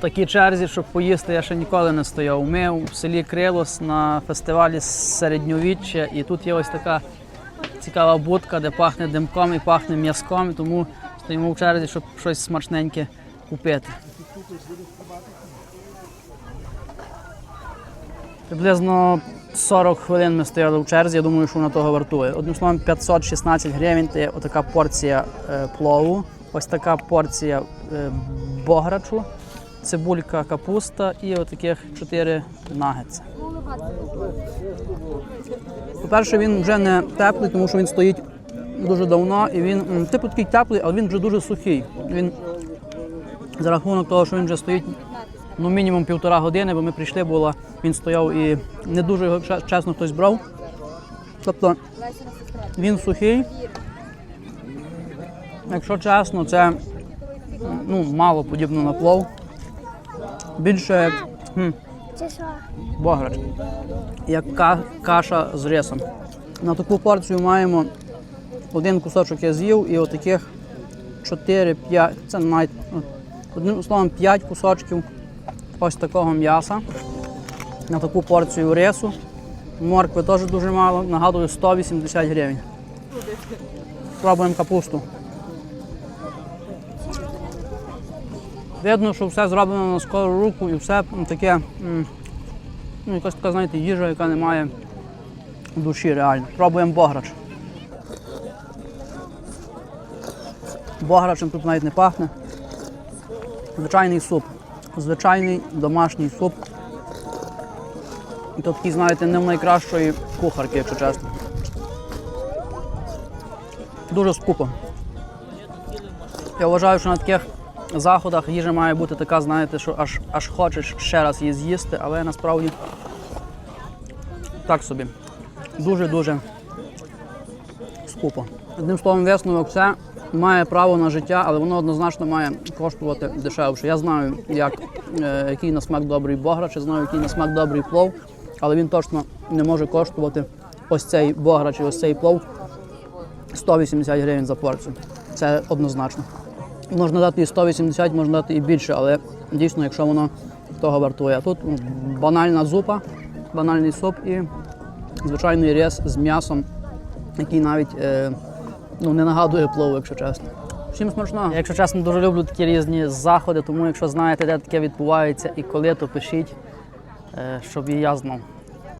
такій черзі, щоб поїсти, я ще ніколи не стояв. Ми в селі Крилос на фестивалі середньовіччя, і тут є ось така цікава будка, де пахне димком і пахне м'язком, тому стоїмо в черзі, щоб щось смачненьке купити. Приблизно 40 хвилин ми стояли в черзі, я думаю, що вона того вартує. Одним словом, 516 гривень це отака порція е, плову, ось така порція е, бограчу, цибулька, капуста і отаких 4 нагетси. По-перше, він вже не теплий, тому що він стоїть дуже давно і він типу такий теплий, але він вже дуже сухий. Він за рахунок того, що він вже стоїть ну, мінімум півтора години, бо ми прийшли, було, він стояв і не дуже його чесно хтось брав. Тобто він сухий. Якщо чесно, це ну, мало подібно на плов. Більше як хм, бограч, як ка- каша з рисом. На таку порцію маємо один кусочок я з'їв і отаких 4-5, це навіть одним словом 5 кусочків ось такого м'яса. На таку порцію рису. Моркви теж дуже мало, нагадую 180 гривень. Пробуємо капусту. Видно, що все зроблено на скору руку і все таке, ну, якась така, знаєте, їжа, яка не має душі реально. Пробуємо бограч. Бограчем тут навіть не пахне. Звичайний суп. Звичайний домашній суп. І то такий, знаєте, не в найкращої кухарки, якщо чесно. Дуже скупо. Я вважаю, що на таких заходах їжа має бути така, знаєте, що аж, аж хочеш ще раз її з'їсти, але насправді так собі. Дуже-дуже скупо. Одним словом, висновок це має право на життя, але воно однозначно має коштувати дешевше. Я знаю, як, е, який на смак добрий бограч, я знаю, який на смак добрий плов, але він точно не може коштувати ось цей бограч і ось цей плов 180 гривень за порцію. Це однозначно. Можна дати і 180, можна дати і більше, але дійсно, якщо воно того вартує. Тут банальна зупа, банальний суп і звичайний рис з м'ясом, який навіть е, ну, не нагадує плову, якщо чесно. Всім смачного. Я, якщо чесно, дуже люблю такі різні заходи, тому якщо знаєте, де таке відбувається і коли, то пишіть, е, щоб і я знав.